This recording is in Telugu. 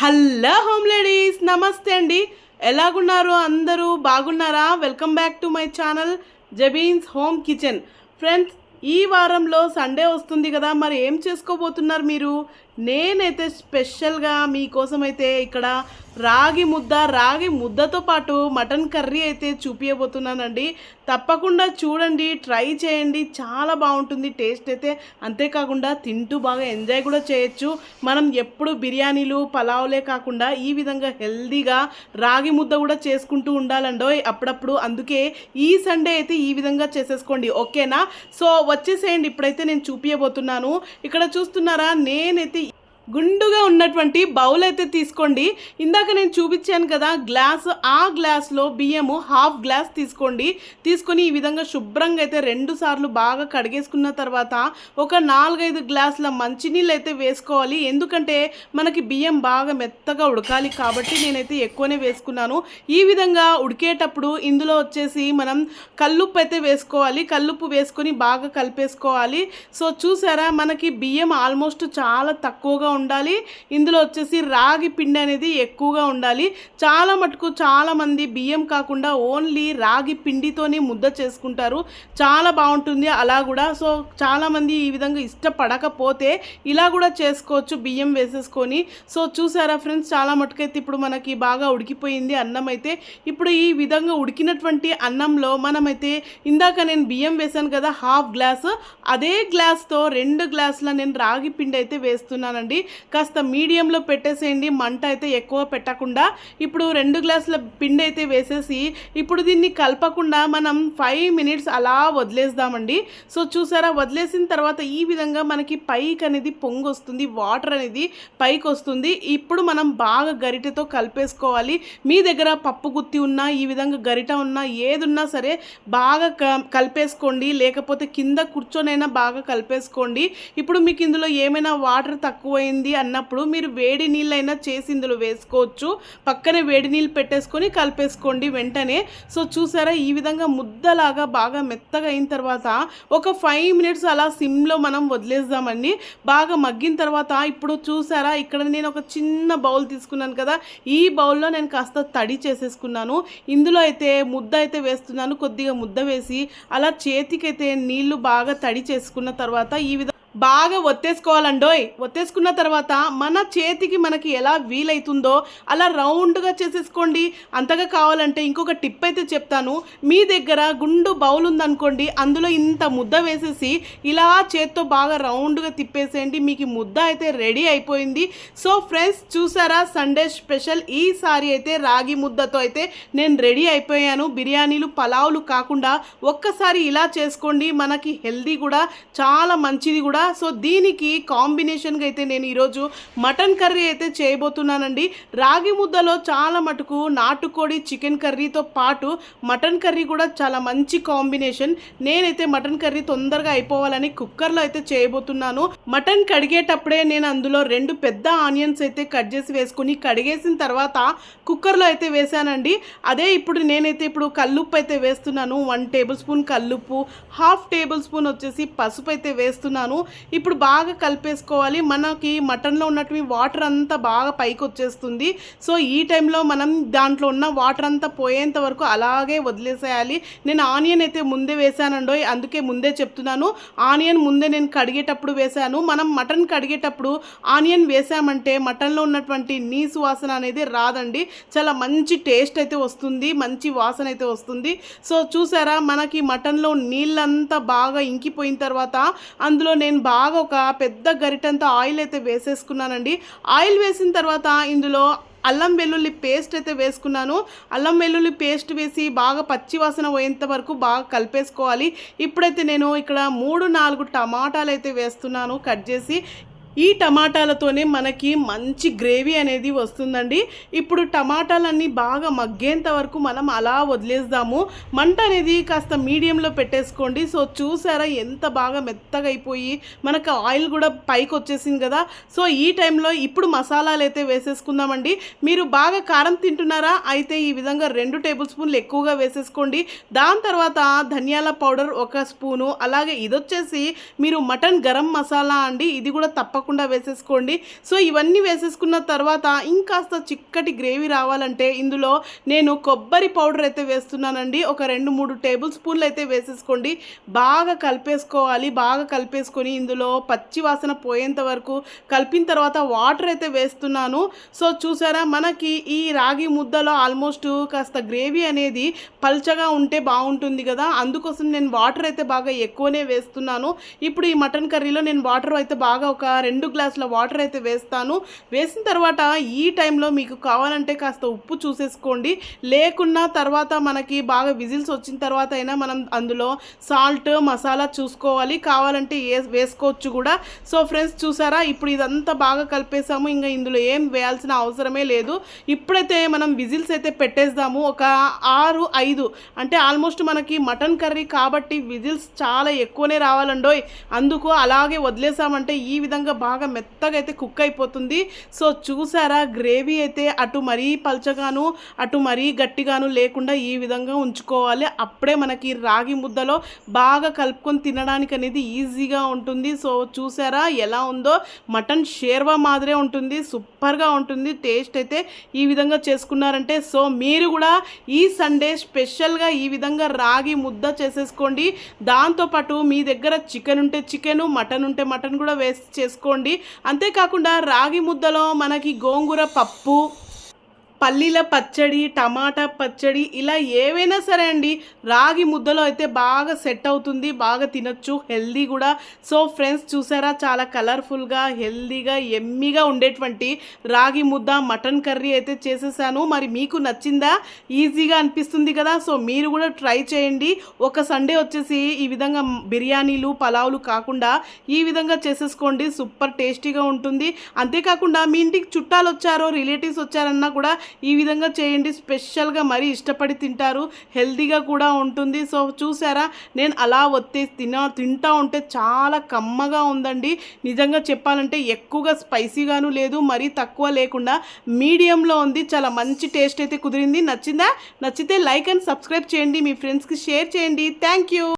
హలో హోమ్ లేడీస్ నమస్తే అండి. ఎలాగున్నారు అందరూ? బాగున్నారా? Welcome back to my channel Jabeen's home kitchen. Friends ఈ వారంలో సండే వస్తుంది కదా మరి ఏం చేసుకోబోతున్నారు మీరు? నేనైతే స్పెషల్గా మీకోసం అయితే ఇక్కడ రాగి ముద్ద రాగి ముద్దతో పాటు మటన్ కర్రీ అయితే చూపించబోతున్నానండి తప్పకుండా చూడండి ట్రై చేయండి. చాలా బాగుంటుంది టేస్ట్ అయితే. అంతేకాకుండా తింటూ బాగా ఎంజాయ్ కూడా చేయొచ్చు. మనం ఎప్పుడు బిర్యానీలు పలావులే కాకుండా ఈ విధంగా హెల్దీగా రాగి ముద్ద కూడా చేసుకుంటూ ఉండాలండో అప్పుడప్పుడు. అందుకే ఈ సండే అయితే ఈ విధంగా చేసేసుకోండి. ఓకేనా? సో వచ్చేసేయండి. ఇప్పుడైతే నేను చూపించబోతున్నాను ఇక్కడ చూస్తున్నారా? నేనైతే గుండుగా ఉన్నటువంటి బౌల్ అయితే తీసుకోండి. ఇందాక నేను చూపించాను కదా గ్లాస్ ఆ గ్లాస్లో బియ్యము హాఫ్ గ్లాస్ తీసుకోండి. తీసుకొని ఈ విధంగా శుభ్రంగా అయితే రెండు సార్లు బాగా కడిగేసుకున్న తర్వాత ఒక నాలుగైదు గ్లాసుల మంచినీళ్ళు అయితే వేసుకోవాలి. ఎందుకంటే మనకి బియ్యం బాగా మెత్తగా ఉడకాలి కాబట్టి నేనైతే ఎక్కువనే వేసుకున్నాను. ఈ విధంగా ఉడికేటప్పుడు ఇందులో వచ్చేసి మనం కల్లుప్పు అయితే వేసుకోవాలి. కల్లుప్పు వేసుకొని బాగా కలిపేసుకోవాలి. సో చూసారా మనకి బియ్యం ఆల్మోస్ట్ చాలా తక్కువగా ఉండాలి. ఇందులో వచ్చేసి రాగి పిండి అనేది ఎక్కువగా ఉండాలి. చాలా మటుకు చాలామంది బియ్యం కాకుండా ఓన్లీ రాగి పిండితోనే ముద్ద చేసుకుంటారు. చాలా బాగుంటుంది. అలా కూడా. సో చాలామంది ఈ విధంగా ఇష్టపడకపోతే ఇలా కూడా చేసుకోవచ్చు బియ్యం వేసేసుకొని. సో చూసారా ఫ్రెండ్స్? చాలా మటుకైతే ఇప్పుడు మనకి బాగా ఉడికిపోయింది అన్నం అయితే. ఇప్పుడు ఈ విధంగా ఉడికినటువంటి అన్నంలో మనమైతే ఇందాక నేను బియ్యం వేశాను కదా హాఫ్ గ్లాస్. అదే గ్లాస్తో రెండు గ్లాసుల నేను రాగి పిండి అయితే వేస్తున్నానండి. కాస్త మీడియంలో పెట్టేసేయండి మంట అయితే ఎక్కువ పెట్టకుండా. ఇప్పుడు రెండు గ్లాసుల పిండి అయితే వేసేసి ఇప్పుడు దీన్ని కలపకుండా మనం ఫైవ్ మినిట్స్ అలా వదిలేద్దామండి. సో చూసారా వదిలేసిన తర్వాత ఈ విధంగా మనకి పైకి అనేది పొంగు వస్తుంది వాటర్ అనేది పైకి వస్తుంది. ఇప్పుడు మనం బాగా గరిటెతో కలిపేసుకోవాలి. మీ దగ్గర పప్పు గుత్తి ఉన్నా ఈ విధంగా గరిట ఉన్నా ఏది ఉన్నా సరే బాగా క- కలిపేసుకోండి. లేకపోతే కింద కూర్చొనైనా బాగా కలిపేసుకోండి. ఇప్పుడు మీకు ఇందులో ఏమైనా వాటర్ తక్కువైంది అన్నప్పుడు మీరు వేడి నీళ్ళైనా చేసి ఇందులో వేసుకోవచ్చు. పక్కనే వేడి నీళ్ళు పెట్టేసుకొని కలిపేసుకోండి వెంటనే. సో చూసారా ఈ విధంగా ముద్దలాగా బాగా మెత్తగా అయిన తర్వాత ఒక ఫైవ్ మినిట్స్ అలా సిమ్లో మనం వదిలేద్దామండి. బాగా మగ్గిన తర్వాత ఇప్పుడు చూసారా ఇక్కడ నేను ఒక చిన్న బౌల్ తీసుకున్నాను కదా ఈ బౌల్లో నేను కాస్త తడి చేసేసుకున్నాను. ఇందులో అయితే ముద్ద అయితే వేస్తున్నాను కొద్దిగా ముద్ద వేసి అలా చేతికైతే నీళ్ళు బాగా తడి చేసుకున్న తర్వాత ఈ విధంగా బాగా ఒత్తేసుకోవాలండోయ్. ఒత్తేసుకున్న తర్వాత మన చేతికి మనకి ఎలా వీలైతుందో అలా రౌండ్గా చేసేసుకోండి. అంతగా కావాలంటే ఇంకొక టిప్ అయితే చెప్తాను. మీ దగ్గర గుండు బౌల్ ఉందనుకోండి అందులో ఇంత ముద్ద వేసేసి ఇలా చేత్తో బాగా రౌండ్గా తిప్పేసేయండి. మీకు ముద్ద అయితే రెడీ అయిపోయింది. సో ఫ్రెండ్స్ చూసారా? సండే స్పెషల్ ఈసారి అయితే రాగి ముద్దతో అయితే నేను రెడీ అయిపోయాను. బిర్యానీలు పలావులు కాకుండా ఒక్కసారి ఇలా చేసుకోండి. మనకి హెల్దీ కూడా చాలా మంచిది కూడా. సో దీనికి కాంబినేషన్గా అయితే నేను ఈరోజు మటన్ కర్రీ అయితే చేయబోతున్నానండి. రాగి ముద్దలో చాలా మటుకు నాటుకోడి చికెన్ కర్రీతో పాటు మటన్ కర్రీ కూడా చాలా మంచి కాంబినేషన్. నేనైతే మటన్ కర్రీ తొందరగా అయిపోవాలని కుక్కర్లో అయితే చేయబోతున్నాను. మటన్ కడిగేటప్పుడే నేను అందులో రెండు పెద్ద ఆనియన్స్ అయితే కట్ చేసి వేసుకుని కడిగేసిన తర్వాత కుక్కర్లో అయితే వేసానండి. అదే ఇప్పుడు నేనైతే ఇప్పుడు కల్లుప్పు అయితే వేస్తున్నాను. వన్ టేబుల్ స్పూన్ కల్లుప్పు హాఫ్ టేబుల్ స్పూన్ వచ్చేసి పసుపు అయితే వేస్తున్నాను. ఇప్పుడు బాగా కలిపేసుకోవాలి. మనకి మటన్లో ఉన్నటువంటి వాటర్ అంతా బాగా పైకి వచ్చేస్తుంది సో ఈ టైంలో మనం దాంట్లో ఉన్న వాటర్ అంతా పోయేంత వరకు అలాగే వదిలేసేయాలి. నేను ఆనియన్ అయితే ముందే వేసానండో అందుకే ముందే చెప్తున్నాను. ఆనియన్ ముందే నేను కడిగేటప్పుడు వేసాను మనం మటన్ కడిగేటప్పుడు ఆనియన్ వేసామంటే మటన్లో ఉన్నటువంటి నీసు వాసన అనేది రాదండి. చాలా మంచి టేస్ట్ అయితే వస్తుంది మంచి వాసన అయితే వస్తుంది. సో చూసారా మనకి మటన్లో నీళ్ళంతా బాగా ఇంకిపోయిన తర్వాత అందులో నేను బాగా ఒక పెద్ద గరిటంతో ఆయిల్ అయితే వేసేసుకున్నానండి. ఆయిల్ వేసిన తర్వాత ఇందులో అల్లం వెల్లుల్లి పేస్ట్ అయితే వేసుకున్నాను. అల్లం వెల్లుల్లి పేస్ట్ వేసి బాగా పచ్చి వాసన పోయేంత వరకు బాగా కలిపేసుకోవాలి. ఇప్పుడైతే నేను ఇక్కడ మూడు నాలుగు టమాటాలు అయితే వేస్తున్నాను కట్ చేసి. ఈ టమాటాలతోనే మనకి మంచి గ్రేవీ అనేది వస్తుందండి. ఇప్పుడు టమాటాలన్నీ బాగా మగ్గేంత వరకు మనం అలా వదిలేద్దాము. మంట అనేది కాస్త మీడియంలో పెట్టేసుకోండి. సో చూసారా ఎంత బాగా మెత్తగా అయిపోయి మనకు ఆయిల్ కూడా పైకి వచ్చేసింది కదా. సో ఈ టైంలో ఇప్పుడు మసాలాలు అయితే వేసేసుకుందామండి. మీరు బాగా కారం తింటున్నారా? అయితే ఈ విధంగా రెండు టేబుల్ స్పూన్లు ఎక్కువగా వేసేసుకోండి. దాని తర్వాత ధనియాల పౌడర్ ఒక స్పూను. అలాగే ఇది వచ్చేసి మీరు మటన్ గరం మసాలా అండి. ఇది కూడా తప్ప తప్పకుండా వేసేసుకోండి. సో ఇవన్నీ వేసేసుకున్న తర్వాత ఇంకాస్త చిక్కటి గ్రేవీ రావాలంటే ఇందులో నేను కొబ్బరి పౌడర్ అయితే వేస్తున్నానండి. ఒక రెండు మూడు టేబుల్ స్పూన్లు అయితే వేసేసుకోండి. బాగా కలిపేసుకోవాలి. బాగా కలిపేసుకొని ఇందులో పచ్చి వాసన పోయేంత వరకు కలిపిన తర్వాత వాటర్ అయితే వేస్తున్నాను. సో చూసారా మనకి ఈ రాగి ముద్దలో ఆల్మోస్ట్ కాస్త గ్రేవీ అనేది పల్చగా ఉంటే బాగుంటుంది కదా. అందుకోసం నేను వాటర్ అయితే బాగా ఎక్కువనే వేస్తున్నాను. ఇప్పుడు ఈ మటన్ కర్రీలో నేను వాటర్ అయితే బాగా ఒక రెండు గ్లాసుల వాటర్ అయితే వేస్తాను. వేసిన తర్వాత ఈ టైంలో మీకు కావాలంటే కాస్త ఉప్పు చూసేసుకోండి. లేకున్నా తర్వాత మనకి బాగా విజిల్స్ వచ్చిన తర్వాత అయినా మనం అందులో సాల్ట్ మసాలా చూసుకోవాలి. కావాలంటే ఏ వేసుకోవచ్చు కూడా. సో ఫ్రెండ్స్ చూసారా? ఇప్పుడు ఇదంతా బాగా కలిపేసాము. ఇంకా ఇందులో ఏం వేయాల్సిన అవసరమే లేదు. ఇప్పుడైతే మనం విజిల్స్ అయితే పెట్టేద్దాము. ఒక ఆరు ఐదు. అంటే ఆల్మోస్ట్ మనకి మటన్ కర్రీ కాబట్టి విజిల్స్ చాలా ఎక్కువనే రావాలండోయ్. అందుకు అలాగే వదిలేసామంటే ఈ విధంగా బాగా మెత్తగా అయితే కుక్ అయిపోతుంది. సో చూసారా గ్రేవీ అయితే అటు మరీ పల్చగాను అటు మరీ గట్టిగాను లేకుండా ఈ విధంగా ఉంచుకోవాలి. అప్పుడే మనకి రాగి ముద్దలో బాగా కలుపుకొని తినడానికి అనేది ఈజీగా ఉంటుంది. సో చూసారా ఎలా ఉందో మటన్ షేర్వా మాదిరే ఉంటుంది. సూపర్గా ఉంటుంది. టేస్ట్ అయితే ఈ విధంగా చేసుకున్నారంటే సో మీరు కూడా ఈ సండే స్పెషల్గా ఈ విధంగా రాగి ముద్ద చేసేసుకోండి. దాంతోపాటు మీ దగ్గర చికెన్ ఉంటే చికెను మటన్ ఉంటే మటన్ కూడా వేసి చేసుకోండి. అంతేకాకుండా రాగి ముద్దలో మనకి గోంగూర పప్పు పల్లీల పచ్చడి టమాటా పచ్చడి ఇలా ఏవైనా సరే అండి రాగి ముద్దలో అయితే బాగా సెట్ అవుతుంది బాగా తినొచ్చు హెల్దీ కూడా. సో ఫ్రెండ్స్ చూసారా చాలా కలర్ఫుల్గా హెల్దీగా ఎమ్మిగా ఉండేటువంటి రాగి ముద్ద మటన్ కర్రీ అయితే చేసేసాను. మరి మీకు నచ్చిందా? ఈజీగా అనిపిస్తుంది కదా. సో మీరు కూడా ట్రై చేయండి. ఒక సండే వచ్చేసి ఈ విధంగా బిర్యానీలు పలావులు కాకుండా ఈ విధంగా చేసేసుకోండి. సూపర్ టేస్టీగా ఉంటుంది. అంతేకాకుండా మీ ఇంటికి చుట్టాలు వచ్చారో రిలేటివ్స్ వచ్చారన్నా కూడా ఈ విధంగా చేయండి. స్పెషల్గా మరీ ఇష్టపడి తింటారు. హెల్తీగా కూడా ఉంటుంది. సో చూసారా? నేను అలా ఒత్తే తిన తింటా ఉంటే చాలా కమ్మగా ఉందండి. నిజంగా చెప్పాలంటే ఎక్కువగా స్పైసీగాను లేదు మరీ తక్కువ లేకుండా మీడియంలో ఉంది. చాలా మంచి టేస్ట్ అయితే కుదిరింది. నచ్చిందా? నచ్చితే లైక్ అండ్ సబ్స్క్రైబ్ చేయండి. మీ ఫ్రెండ్స్కి షేర్ చేయండి. Thank you!